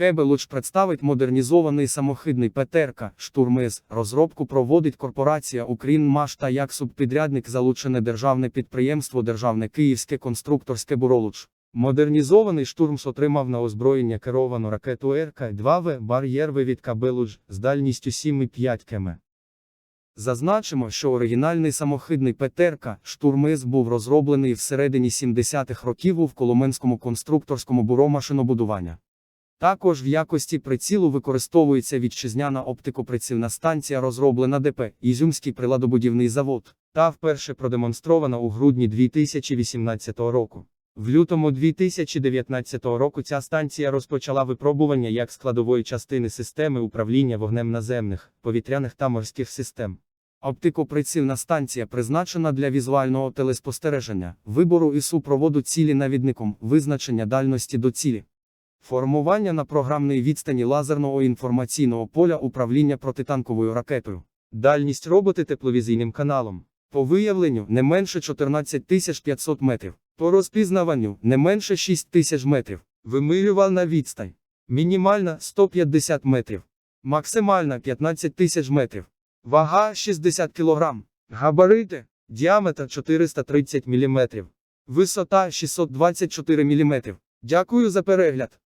Кебелуч представить модернізований самохідний ПТРК «Штурмис». Розробку проводить корпорація «Укрінмаш» та як субпідрядник залучене державне підприємство Державне Київське конструкторське «Буролуч». Модернізований штурмс отримав на озброєння керовану ракету РК-2В бар'єр від Кабелуч з дальністю 7,5 км. Зазначимо, що оригінальний самохідний ПТРК «Штурмис» був розроблений всередині 70-х років у Коломенському конструкторському бюро машинобудування. Також в якості прицілу використовується вітчизняна оптикоприцільна станція, розроблена ДП Ізюмський приладобудівний завод, та вперше продемонстрована у грудні 2018 року. В лютому 2019 року ця станція розпочала випробування як складової частини системи управління вогнем наземних, повітряних та морських систем. Оптикоприцільна станція призначена для візуального телеспостереження, вибору і супроводу цілі навідником, визначення дальності до цілі. Формування на програмній відстані лазерного інформаційного поля управління протитанковою ракетою. Дальність роботи тепловізійним каналом. По виявленню не менше 14500 метрів. По розпізнаванню не менше 6000 метрів. Вимирювальна відстань. Мінімальна 150 метрів. Максимальна 15 тисяч метрів. Вага 60 кг. Габарити. Діаметр 430 мм. Висота 624 мм. Дякую за перегляд.